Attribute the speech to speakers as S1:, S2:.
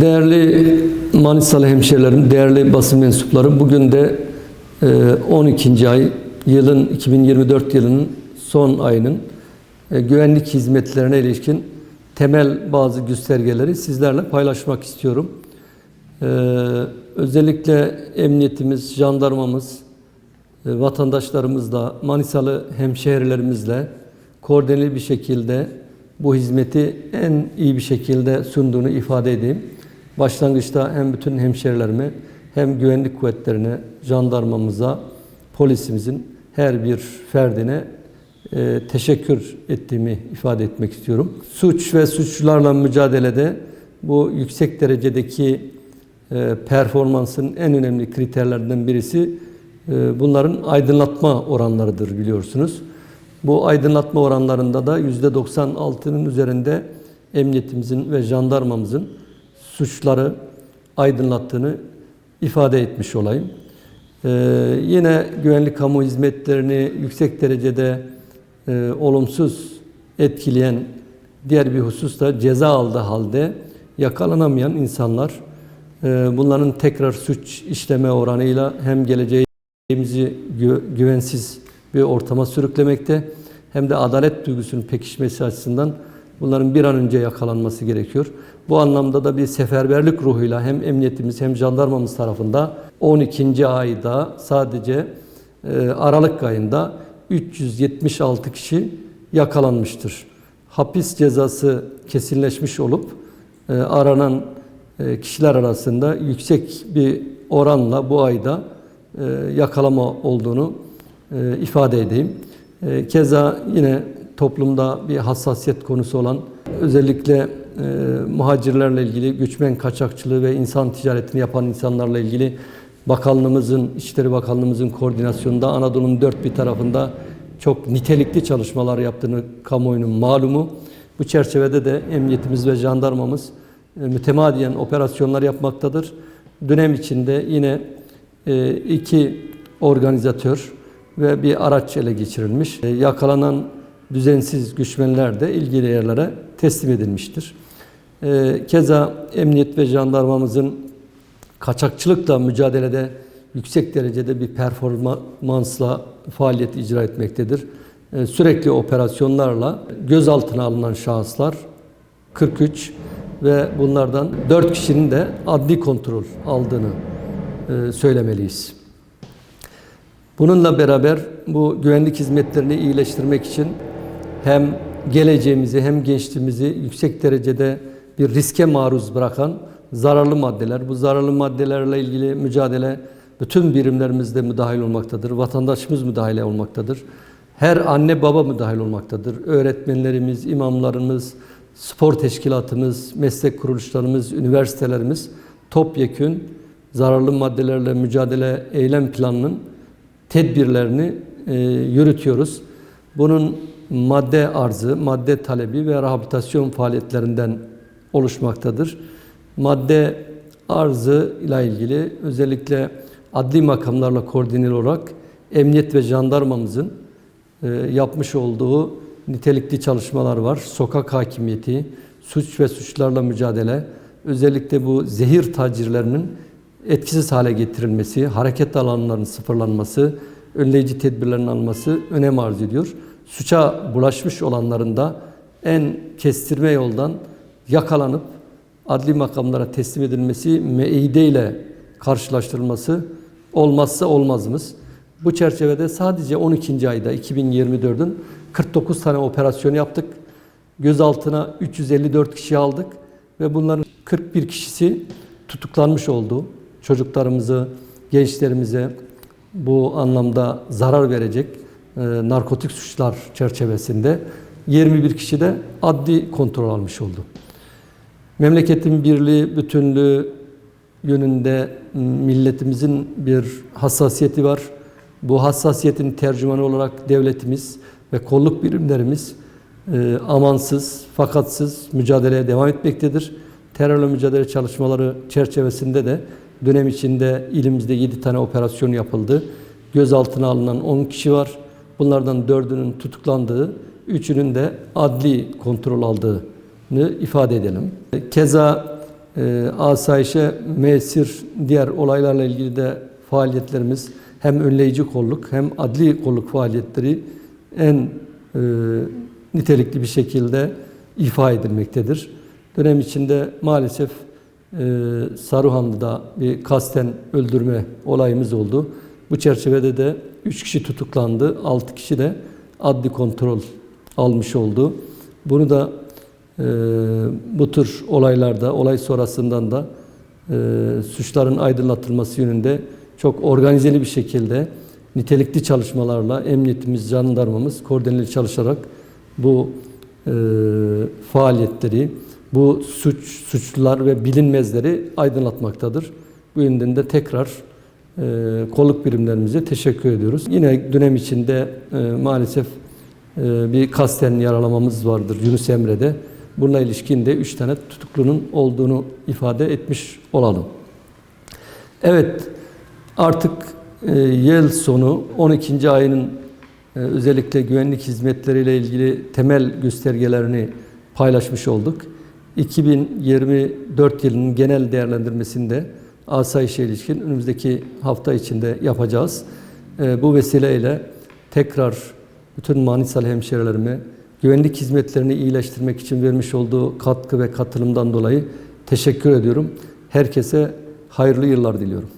S1: Değerli Manisalı hemşehrilerim, değerli basın mensupları, bugün de e, 12. ay, yılın 2024 yılının son ayının e, güvenlik hizmetlerine ilişkin temel bazı göstergeleri sizlerle paylaşmak istiyorum. E, Özellikle emniyetimiz, jandarmamız, e, vatandaşlarımızla, Manisalı hemşehrilerimizle koordineli bir şekilde bu hizmeti en iyi bir şekilde sunduğunu ifade edeyim. Başlangıçta hem bütün hemşehrilerime hem güvenlik kuvvetlerine, jandarmamıza, polisimizin her bir ferdine e, teşekkür ettiğimi ifade etmek istiyorum. Suç ve suçlularla mücadelede bu yüksek derecedeki e, performansın en önemli kriterlerinden birisi e, bunların aydınlatma oranlarıdır biliyorsunuz. Bu aydınlatma oranlarında da %96'nın üzerinde emniyetimizin ve jandarmamızın suçları aydınlattığını ifade etmiş olayım. Ee, yine güvenlik kamu hizmetlerini yüksek derecede e, olumsuz etkileyen diğer bir husus da ceza aldığı halde yakalanamayan insanlar e, bunların tekrar suç işleme oranıyla hem geleceğimizi gü- güvensiz bir ortama sürüklemekte hem de adalet duygusunun pekişmesi açısından bunların bir an önce yakalanması gerekiyor. Bu anlamda da bir seferberlik ruhuyla hem emniyetimiz hem jandarmamız tarafında 12. ayda sadece e, Aralık ayında 376 kişi yakalanmıştır. Hapis cezası kesinleşmiş olup e, aranan e, kişiler arasında yüksek bir oranla bu ayda yakalama olduğunu ifade edeyim. Keza yine toplumda bir hassasiyet konusu olan özellikle e, muhacirlerle ilgili göçmen kaçakçılığı ve insan ticaretini yapan insanlarla ilgili Bakanlığımızın, İçişleri Bakanlığımızın koordinasyonunda Anadolu'nun dört bir tarafında çok nitelikli çalışmalar yaptığını kamuoyunun malumu. Bu çerçevede de emniyetimiz ve jandarmamız e, mütemadiyen operasyonlar yapmaktadır. Dönem içinde yine e, iki organizatör ve bir araç ele geçirilmiş. E, Yakalanan düzensiz güçmenler de ilgili yerlere teslim edilmiştir. E, Keza emniyet ve jandarmamızın kaçakçılıkla mücadelede yüksek derecede bir performansla faaliyet icra etmektedir. E, Sürekli operasyonlarla gözaltına alınan şahıslar 43 ve bunlardan 4 kişinin de adli kontrol aldığını e, söylemeliyiz. Bununla beraber bu güvenlik hizmetlerini iyileştirmek için hem geleceğimizi hem gençliğimizi yüksek derecede bir riske maruz bırakan zararlı maddeler, bu zararlı maddelerle ilgili mücadele bütün birimlerimizde müdahil olmaktadır. Vatandaşımız müdahale olmaktadır. Her anne baba müdahil olmaktadır. Öğretmenlerimiz, imamlarımız, spor teşkilatımız, meslek kuruluşlarımız, üniversitelerimiz topyekün zararlı maddelerle mücadele eylem planının tedbirlerini e, yürütüyoruz. Bunun madde arzı, madde talebi ve rehabilitasyon faaliyetlerinden oluşmaktadır. Madde arzı ile ilgili özellikle adli makamlarla koordineli olarak emniyet ve jandarmamızın e, yapmış olduğu nitelikli çalışmalar var. Sokak hakimiyeti, suç ve suçlarla mücadele, özellikle bu zehir tacirlerinin etkisiz hale getirilmesi, hareket alanlarının sıfırlanması, önleyici tedbirlerin alınması önem arz ediyor. Suça bulaşmış olanların da en kestirme yoldan yakalanıp adli makamlara teslim edilmesi, meide karşılaştırılması olmazsa olmazımız. Bu çerçevede sadece 12. ayda 2024'ün 49 tane operasyon yaptık. Gözaltına 354 kişi aldık ve bunların 41 kişisi tutuklanmış oldu. Çocuklarımızı, gençlerimize bu anlamda zarar verecek narkotik suçlar çerçevesinde 21 kişi de adli kontrol almış oldu. Memleketin birliği, bütünlüğü yönünde milletimizin bir hassasiyeti var. Bu hassasiyetin tercümanı olarak devletimiz ve kolluk birimlerimiz e, amansız, fakatsız mücadeleye devam etmektedir. Terörle mücadele çalışmaları çerçevesinde de dönem içinde ilimizde 7 tane operasyon yapıldı. Gözaltına alınan 10 kişi var. Bunlardan 4'ünün tutuklandığı, 3'ünün de adli kontrol aldığını ifade edelim. Keza e, asayişe mesir diğer olaylarla ilgili de faaliyetlerimiz hem önleyici kolluk hem adli kolluk faaliyetleri en e, nitelikli bir şekilde ifa edilmektedir. Dönem içinde maalesef e, Saruhanlı'da bir kasten öldürme olayımız oldu. Bu çerçevede de 3 kişi tutuklandı, 6 kişi de adli kontrol almış oldu. Bunu da e, bu tür olaylarda, olay sonrasından da e, suçların aydınlatılması yönünde çok organizeli bir şekilde nitelikli çalışmalarla emniyetimiz, jandarmamız koordineli çalışarak bu e, faaliyetleri, bu suç, suçlular ve bilinmezleri aydınlatmaktadır. Bu yönden de tekrar kolluk birimlerimize teşekkür ediyoruz. Yine dönem içinde e, maalesef e, bir kasten yaralamamız vardır Yunus Emre'de. Bununla ilişkin de 3 tane tutuklunun olduğunu ifade etmiş olalım. Evet, artık e, yıl sonu 12. ayının özellikle güvenlik hizmetleriyle ilgili temel göstergelerini paylaşmış olduk. 2024 yılının genel değerlendirmesinde asayişe ilişkin önümüzdeki hafta içinde yapacağız. E, bu vesileyle tekrar bütün Manisalı hemşerilerime güvenlik hizmetlerini iyileştirmek için vermiş olduğu katkı ve katılımdan dolayı teşekkür ediyorum. Herkese hayırlı yıllar diliyorum.